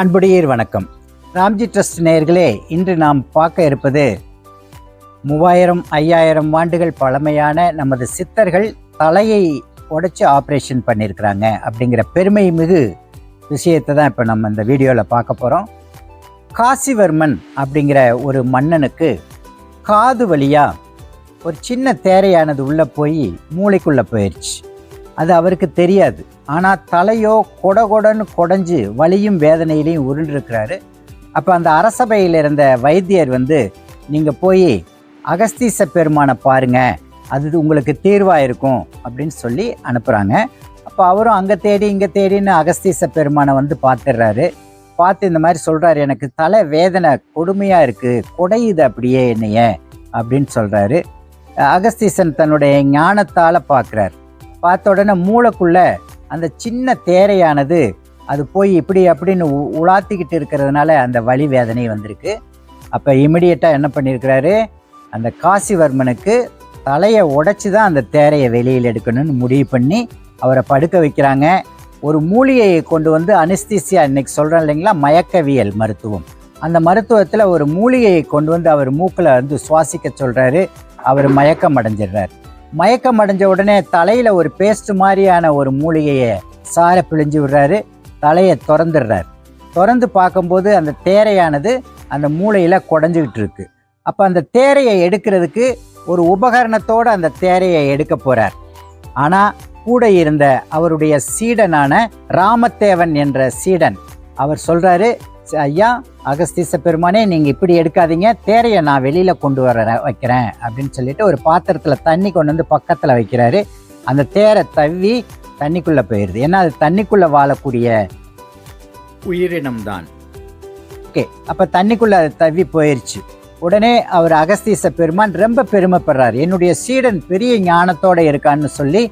அன்புடையீர் வணக்கம். ராம்ஜி ட்ரஸ்ட் நேயர்களே இன்று நாம் பார்க்க இருப்பது மூவாயிரம் ஐயாயிரம் ஆண்டுகள் பழமையான நமது சித்தர்கள் தலையை உடச்சி ஆப்ரேஷன் பண்ணியிருக்கிறாங்க அப்படிங்கிற பெருமை மிகு விஷயத்தை தான் இப்போ நம்ம இந்த வீடியோவில் பார்க்க போகிறோம் காசிவர்மன் அப்படிங்கிற ஒரு மன்னனுக்கு காது வழியாக ஒரு சின்ன தேரையானது உள்ளே போய் மூளைக்குள்ளே போயிடுச்சு அது அவருக்கு தெரியாது. ஆனால் தலையோ கொட கொடன்னு கொடைஞ்சு வலியும் வேதனையிலையும் உருண்டிருக்கிறாரு. அப்போ அந்த அரசபையில் இருந்த வைத்தியர் வந்து நீங்கள் போய் அகஸ்தீச பெருமானை பாருங்கள் அது உங்களுக்கு தீர்வாக இருக்கும். அப்படின்னு சொல்லி அனுப்புகிறாங்க அப்போ அவரும் அங்கே தேடி இங்கே தேடின்னு அகஸ்தீச பெருமானை வந்து பார்த்துடுறாரு பார்த்து இந்த மாதிரி சொல்கிறாரு எனக்கு தலை வேதனை கொடுமையாக இருக்குது கொடையுது அப்படியே என்னைய. அப்படின்னு சொல்கிறாரு அகஸ்தீசன் தன்னுடைய ஞானத்தால் பார்க்குறார் பார்த்த உடனே மூளைக்குள்ள அந்த சின்ன தேரையானது அது போய் இப்படி அப்படின்னு உலாத்திக்கிட்டு இருக்கிறதுனால அந்த வலி வேதனை வந்திருக்கு. அப்போ இமிடியட்டாக என்ன பண்ணியிருக்கிறாரு அந்த காசிவர்மனுக்கு தலையை உடைச்சி தான் அந்த தேரையை வெளியில் எடுக்கணும்னு முடிவு பண்ணி அவரை படுக்க வைக்கிறாங்க. ஒரு மூலிகையை கொண்டு வந்து அனுஸ்திசியா இன்னைக்கு சொல்கிறேன் இல்லைங்களா? மயக்கவியல் மருத்துவம். அந்த மருத்துவத்தில் ஒரு மூலிகையை கொண்டு வந்து அவர் மூக்கில் வந்து சுவாசிக்க சொல்கிறாரு அவர் மயக்கம் அடைஞ்சிடுறார். மயக்கம் அடைஞ்ச உடனே தலையில் ஒரு பேஸ்ட் மாதிரியான ஒரு மூலிகையை சாரை பிழிஞ்சு விடுறாரு. தலையை திறந்துடுறார். திறந்து பார்க்கும்போது அந்த தேரையானது அந்த மூளையில் குடஞ்சிக்கிட்டு இருக்கு. அப்போ அந்த தேரையை எடுக்கிறதுக்கு ஒரு உபகரணத்தோடு அந்த தேரையை எடுக்க போகிறார் ஆனால் கூட இருந்த அவருடைய சீடனான ராமத்தேவன் என்ற சீடன் அவர் சொல்கிறாரு ஐயா அகஸ்தீச பெருமானே நீங்கள் இப்படி எடுக்காதீங்க. தேரையை நான் வெளியில் கொண்டு வர வைக்கிறேன் அப்படின்னு சொல்லிட்டு ஒரு பாத்திரத்தில் தண்ணி கொண்டு வந்து பக்கத்தில் வைக்கிறாரு. அந்த தேரை தவ்வி தண்ணிக்குள்ளே போயிடுது. ஏன்னா அது தண்ணிக்குள்ளே வாழக்கூடிய உயிரினம் தான் ஓகே அப்போ தண்ணிக்குள்ளே அது தவ்வி போயிடுச்சு உடனே அவர் அகஸ்தீச பெருமான் ரொம்ப பெருமைப்படுறார். என்னுடைய சீடன் பெரிய ஞானத்தோட இருக்கான்னு சொல்லி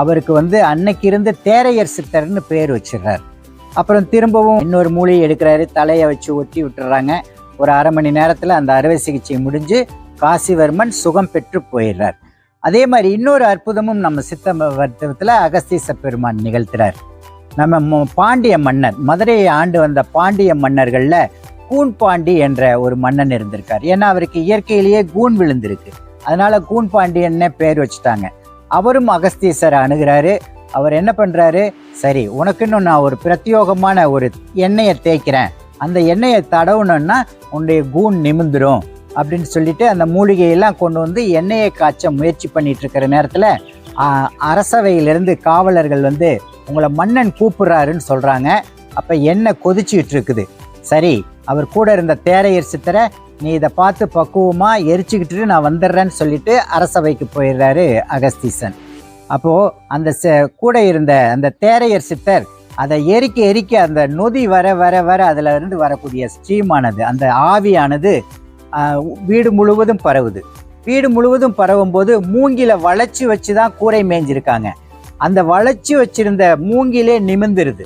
அவருக்கு வந்து அன்னைக்கு இருந்து தேரையர் சித்தர்னு பேர் வச்சிடுறார். அப்புறம் திரும்பவும் இன்னொரு மூலிகை எடுக்கிறாரு தலையை வச்சு ஒட்டி விட்டுறாங்க. ஒரு அரை மணி நேரத்தில் அந்த அறுவை சிகிச்சை முடிஞ்சு காசிவர்மன் சுகம் பெற்று போயிடுறார். அதே மாதிரி இன்னொரு அற்புதமும் நம்ம சித்த மருத்துவத்தில் அகஸ்தீச பெருமான் நிகழ்த்துறார். நம்ம பாண்டிய மன்னர் மதுரையை ஆண்டு வந்த பாண்டிய மன்னர்களில் கூன் பாண்டி என்ற ஒரு மன்னன் இருந்திருக்கார். ஏன்னா அவருக்கு இயற்கையிலேயே கூன் விழுந்திருக்கு. அதனால கூன் பாண்டியன்னே பேர் வச்சுட்டாங்க. அவரும் அகஸ்தீசரை அணுகிறாரு. அவர் என்ன பண்ணுறாரு சரி உனக்குன்னு நான் ஒரு பிரத்யோகமான ஒரு எண்ணெயை தேய்க்கிறேன். அந்த எண்ணெயை தடவுனோன்னா உன்னுடைய கூண் நிமிந்துடும் அப்படின்னு சொல்லிட்டு அந்த மூலிகையெல்லாம் கொண்டு வந்து எண்ணெயை காய்ச்ச முயற்சி பண்ணிட்டு இருக்கிற நேரத்தில் அரசவையிலிருந்து காவலர்கள் வந்து உங்களை மன்னன் கூப்பிடுறாருன்னு சொல்கிறாங்க அப்போ எண்ணெய் கொதிச்சுட்டு இருக்குது. சரி அவர் கூட இருந்த தேரையர் சித்தரை நீ இதை பார்த்து பக்குவமாக எரிச்சுக்கிட்டு நான் வந்துடுறேன்னு சொல்லிட்டு அரசவைக்கு போயிடுறாரு அகஸ்தீசன். அப்போது அந்த ச- கூட இருந்த அந்த தேரையர் சித்தர் அதை எரிக்க எரிக்க அந்த நொதி வர வர வர அதில் இருந்து வரக்கூடிய ஸ்டீமானது அந்த ஆவியானது வீடு முழுவதும் பரவுது. வீடு முழுவதும் பரவும் போது மூங்கில வளைச்சி வச்சு தான் கூரை மேய்ஞ்சிருக்காங்க. அந்த வளைச்சி வச்சிருந்த மூங்கிலே நிமிர்ந்துருது.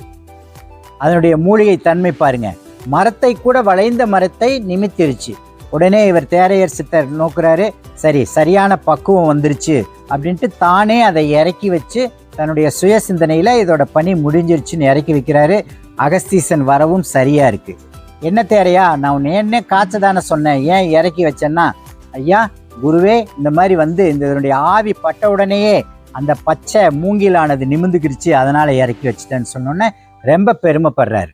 அதனுடைய மூலிகை தன்மை பாருங்க. மரத்தை கூட வளைந்த மரத்தை நிமித்திருச்சு உடனே இவர் தேரையர் சித்தர் நோக்குறாரு சரி சரியான பக்குவம் வந்துருச்சு அப்படின்ட்டு தானே அதை இறக்கி வச்சு தன்னுடைய சுய சிந்தனையில் இதோட பணி முடிஞ்சிருச்சுன்னு இறக்கி வைக்கிறாரு. அகஸ்தீசன் வரவும் சரியாக இருக்குது என்ன தேரையா நான் உன்னை என்ன காய்ச்ச தானே சொன்னேன் ஏன் இறக்கி வச்சேன்னா? ஐயா குருவே இந்த மாதிரி வந்து இந்த இதனுடைய ஆவி பட்ட உடனேயே அந்த பச்சை மூங்கிலானது நிமிந்துக்கிடுச்சு அதனால் இறக்கி வச்சுட்டேன்னு சொன்னோன்னே ரொம்ப பெருமைப்படுறாரு.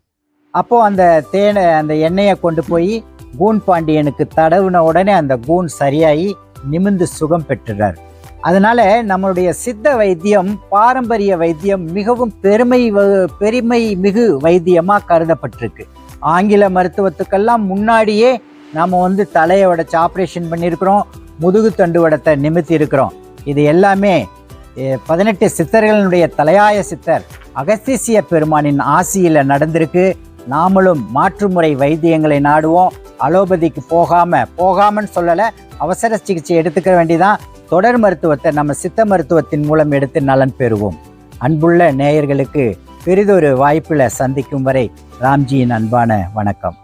அப்போது அந்த தேனை அந்த எண்ணெயை கொண்டு போய் கூன் பாண்டியனுக்கு தடவுன உடனே அந்த கூன் சரியாகி நிமிந்து சுகம் பெற்றுறார் அதனால நம்மளுடைய சித்த வைத்தியம் பாரம்பரிய வைத்தியம் மிகவும் பெருமை வ- பெருமை மிகு வைத்தியமாக கருதப்பட்டிருக்கு. ஆங்கில மருத்துவத்துக்கெல்லாம் முன்னாடியே நாம் வந்து தலையை உடைச்சு ஆப்ரேஷன் பண்ணியிருக்கிறோம் முதுகு தண்டு வடத்தை நிமித்தி இருக்கிறோம். இது எல்லாமே பதினெட்டு சித்தர்களுடைய தலையாய சித்தர் அகஸ்தீசிய பெருமானின் ஆசியில் நடந்திருக்கு. நாமளும் மாற்றுமுறை வைத்தியங்களை நாடுவோம். அலோபதிக்கு போகாம போகாமன்னு சொல்லலை அவசர சிகிச்சை எடுத்துக்க வேண்டிதான். தொடர் மருத்துவத்தை நம்ம சித்த மருத்துவத்தின் மூலம் எடுத்து நலன் பெறுவோம். அன்புள்ள நேயர்களுக்கு பெரிதொரு வாய்ப்பில் சந்திக்கும் வரை ராம்ஜியின் அன்பான வணக்கம்.